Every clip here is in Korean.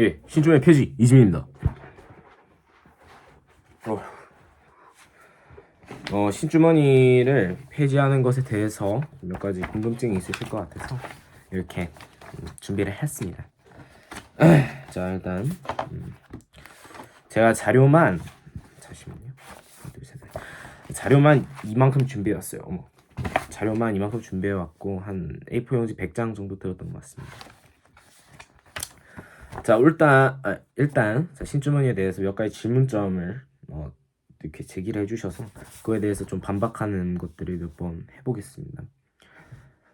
예, 신주머니 폐지 이지민입니다. 어, 어, 신주머니를 폐지하는 것에 대해서 몇 가지 궁금증이 있으실 것 같아서 이렇게 음, 준비를 했습니다. 자, 일단 음, 제가 자료만 잠시만요. 둘, 셋, 넷. 자료만 이만큼 준비해왔어요. 자료만 이만큼 준비해왔고 한 A4 용지 100장 정도 들었던 것 같습니다. 자 일단 아, 일단 자, 신주머니에 대해서 몇 가지 질문점을 어, 이렇게 제기를 해주셔서 그거에 대해서 좀 반박하는 것들을 몇 번 해보겠습니다.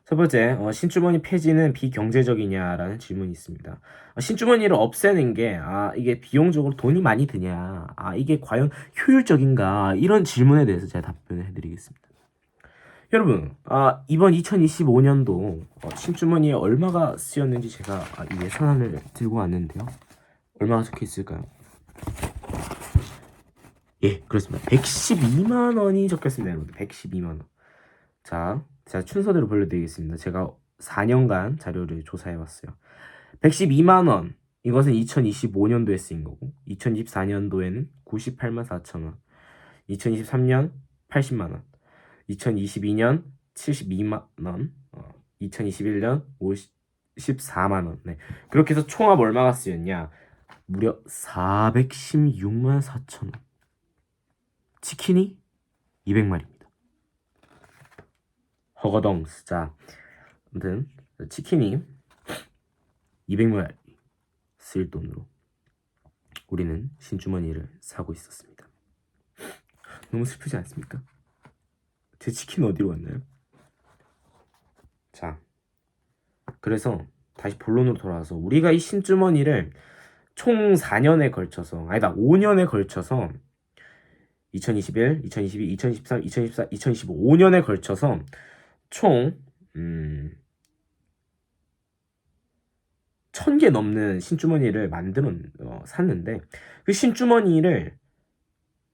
첫 번째 어, 신주머니 폐지는 비경제적이냐라는 질문이 있습니다. 어, 신주머니를 없애는 게 아 이게 비용적으로 돈이 많이 드냐 아 이게 과연 효율적인가 이런 질문에 대해서 제가 답변을 해드리겠습니다. 여러분, 아, 이번 2025년도 어, 신주머니에 얼마가 쓰였는지 제가 아, 이 예산안을 들고 왔는데요. 얼마가 적혀 있을까요? 예, 그렇습니다. 112만 원이 적혔습니다, 여러분. 112만 원. 자, 제가 순서대로 불러드리겠습니다. 제가 4년간 자료를 조사해 봤어요. 112만 원. 이것은 2025년도에 쓰인 거고, 2024년도에는 98만 4천 원, 2023년 80만 원, 2022년 72만 원, 어, 2021년 54만 원. 네. 그렇게 해서 총합 얼마가 쓰였냐? 무려 416만 4천 원. 치킨이 200마리입니다. 허거덩스. 자, 아무튼 치킨이 200마리 쓸 돈으로 우리는 신주머니를 사고 있었습니다. 너무 슬프지 않습니까? 제 치킨 어디로 갔나요? 자, 그래서 다시 본론으로 돌아와서 우리가 이 신주머니를 총 4년에 걸쳐서 아니다 5년에 걸쳐서 2021, 2022, 2023, 2024, 2025 5년에 걸쳐서 총 음, 1000개 넘는 신주머니를 만들어 어, 샀는데 그 신주머니를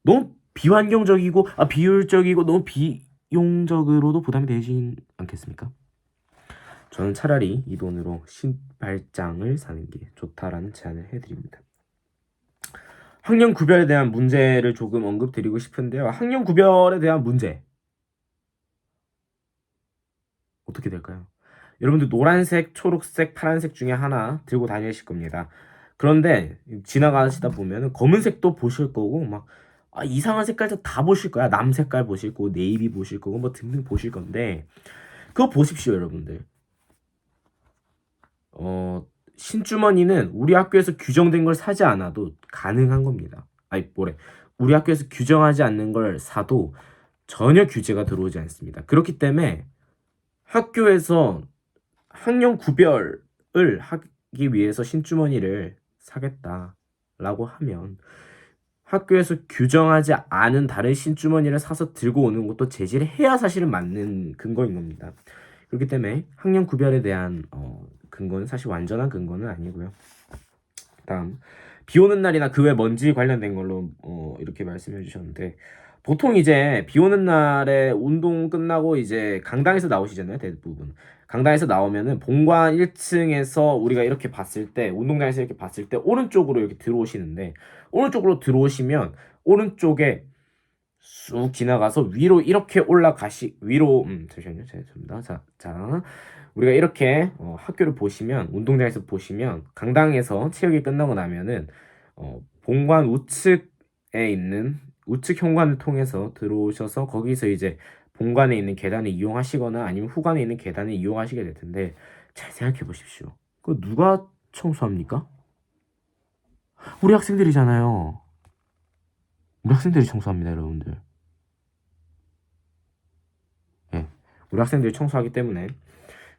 너무 비환경적이고 아 비효율적이고 너무 비 용적으로도 부담이 되진 않겠습니까? 저는 차라리 이 돈으로 신발장을 사는 게 좋다라는 제안을 해드립니다. 학년 구별에 대한 문제를 조금 언급드리고 싶은데요. 학년 구별에 대한 문제 어떻게 될까요? 여러분들 노란색, 초록색, 파란색 중에 하나 들고 다니실 겁니다. 그런데 지나가시다 보면 검은색도 보실 거고 막 아, 이상한 색깔도 다 보실 거야. 남 색깔 보실 거고 네이비 보실 거고 뭐 등등 보실 건데 그거 보십시오, 여러분들. 어, 신주머니는 우리 학교에서 규정된 걸 사지 않아도 가능한 겁니다. 아니, 뭐래. 우리 학교에서 규정하지 않는 걸 사도 전혀 규제가 들어오지 않습니다. 그렇기 때문에 학교에서 학년 구별을 하기 위해서 신주머니를 사겠다라고 하면 학교에서 규정하지 않은 다른 신주머니를 사서 들고 오는 것도 제지를 해야 사실은 맞는 근거인 겁니다. 그렇기 때문에 학년 구별에 대한 어, 근거는 사실 완전한 근거는 아니고요. 다음 비 오는 날이나 그 외 먼지 관련된 걸로 어, 이렇게 말씀해 주셨는데 보통 이제 비 오는 날에 운동 끝나고 이제 강당에서 나오시잖아요 대부분. 강당에서 나오면은 본관 1층에서 우리가 이렇게 봤을 때 운동장에서 이렇게 봤을 때 오른쪽으로 이렇게 들어오시는데 오른쪽으로 들어오시면 오른쪽에 쑥 지나가서 위로 이렇게 올라가시 위로 음 잠시만요. 죄송합니다. 자, 자. 우리가 이렇게 어, 학교를 보시면 운동장에서 보시면 강당에서 체육이 끝나고 나면은 어, 본관 우측에 있는 우측 현관을 통해서 들어오셔서 거기서 이제 본관에 있는 계단을 이용하시거나 아니면 후관에 있는 계단을 이용하시게 될 텐데 잘 생각해 보십시오. 그 누가 청소합니까? 우리 학생들이잖아요. 우리 학생들이 청소합니다, 여러분들. 예. 우리 학생들이 청소하기 때문에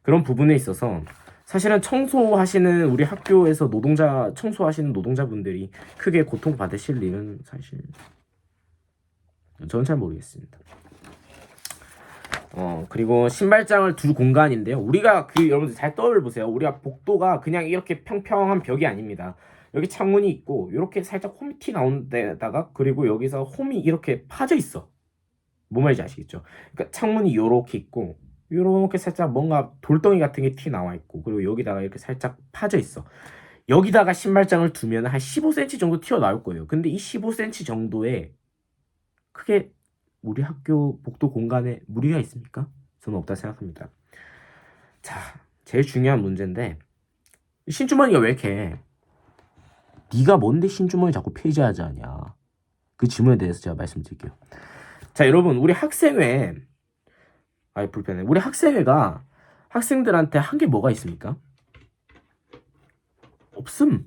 그런 부분에 있어서 사실은 청소하시는 우리 학교에서 노동자 청소하시는 노동자분들이 크게 고통 받으실 일은 사실 저는 잘 모르겠습니다. 어 그리고 신발장을 둘 공간인데요. 우리가 그 여러분들 잘 떠올려 보세요. 우리가 복도가 그냥 이렇게 평평한 벽이 아닙니다. 여기 창문이 있고 이렇게 살짝 홈이 티 나온 데다가 그리고 여기서 홈이 이렇게 파져 있어. 뭐 말인지 아시겠죠? 그러니까 창문이 이렇게 있고 이렇게 살짝 뭔가 돌덩이 같은 게 티 나와 있고 그리고 여기다가 이렇게 살짝 파져 있어. 여기다가 신발장을 두면 한 15cm 정도 튀어나올 거예요. 근데 이 15cm 정도에 크게 우리 학교 복도 공간에 무리가 있습니까? 저는 없다 생각합니다. 자, 제일 중요한 문제인데 신주머니가 왜 이렇게 네가 뭔데 신주머니 자꾸 폐지하지 않냐? 그 질문에 대해서 제가 말씀드릴게요. 자, 여러분, 우리 학생회 아이 불편해. 우리 학생회가 학생들한테 한 게 뭐가 있습니까? 없음.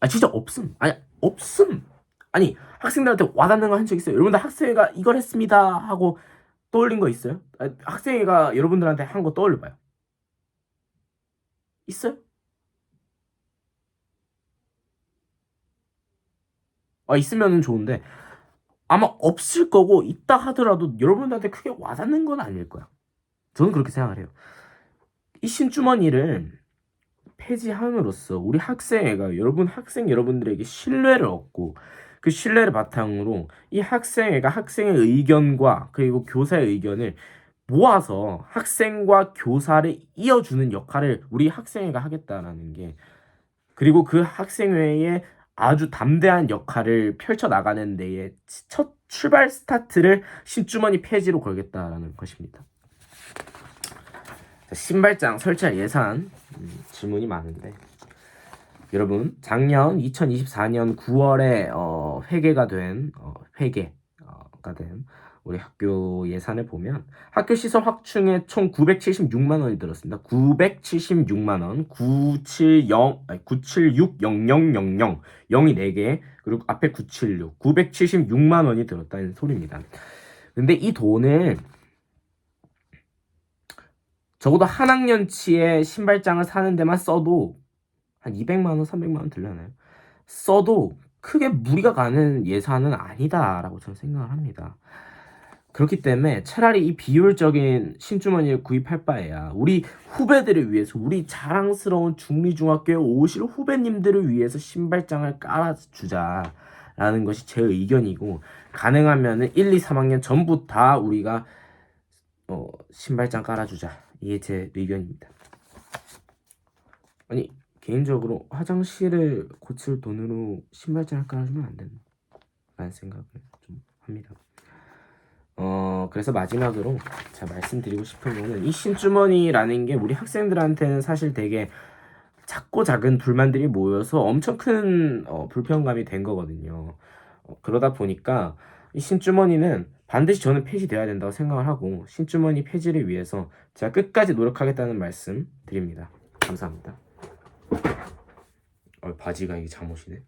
아 진짜 없음. 아니 없음. 아니 학생들한테 와닿는 거 한 적 있어요? 여러분들 학생회가 이걸 했습니다 하고 떠올린 거 있어요? 아, 학생회가 여러분들한테 한 거 떠올려봐요. 있어요? 아 있으면은 좋은데 아마 없을 거고 있다 하더라도 여러분들한테 크게 와닿는 건 아닐 거야. 저는 그렇게 생각을 해요. 이 신주머니를 폐지함으로써 우리 학생회가 여러분 학생 여러분들에게 신뢰를 얻고 그 신뢰를 바탕으로 이 학생회가 학생의 의견과 그리고 교사의 의견을 모아서 학생과 교사를 이어주는 역할을 우리 학생회가 하겠다라는 게 그리고 그 학생회의 아주 담대한 역할을 펼쳐 나가는 데에 첫 출발 스타트를 신주머니 폐지로 걸겠다라는 것입니다. 자, 신발장 설치할 예산 음, 질문이 많은데 여러분 작년 2024년 9월에 어, 회계가 된 어, 회계가 된 우리 학교 예산을 보면 학교 시설 확충에 총 976만 원이 들었습니다. 976만 원, 970 아니 9760000 0이 4개 그리고 앞에 976 976만 원이 들었다는 소리입니다. 근데 이 돈을 적어도 한 학년치의 신발장을 사는 데만 써도 한 200만 원, 300만 원 들려나요? 써도 크게 무리가 가는 예산은 아니다라고 저는 생각을 합니다. 그렇기 때문에 차라리 이 비효율적인 신주머니를 구입할 바에야 우리 후배들을 위해서 우리 자랑스러운 중리중학교에 오실 후배님들을 위해서 신발장을 깔아주자라는 것이 제 의견이고 가능하면은 1, 2, 3학년 전부 다 우리가 어, 신발장 깔아주자 이게 제 의견입니다. 아니 개인적으로 화장실을 고칠 돈으로 신발장을 깔아주면 안 된다는 생각을 좀 합니다. 어 그래서 마지막으로 제가 말씀드리고 싶은 거는 이 신주머니라는 게 우리 학생들한테는 사실 되게 작고 작은 불만들이 모여서 엄청 큰 어, 불편감이 된 거거든요. 어, 그러다 보니까 이 신주머니는 반드시 저는 폐지돼야 된다고 생각을 하고 신주머니 폐지를 위해서 제가 끝까지 노력하겠다는 말씀 드립니다. 감사합니다. 어, 바지가 이게 잠옷이네.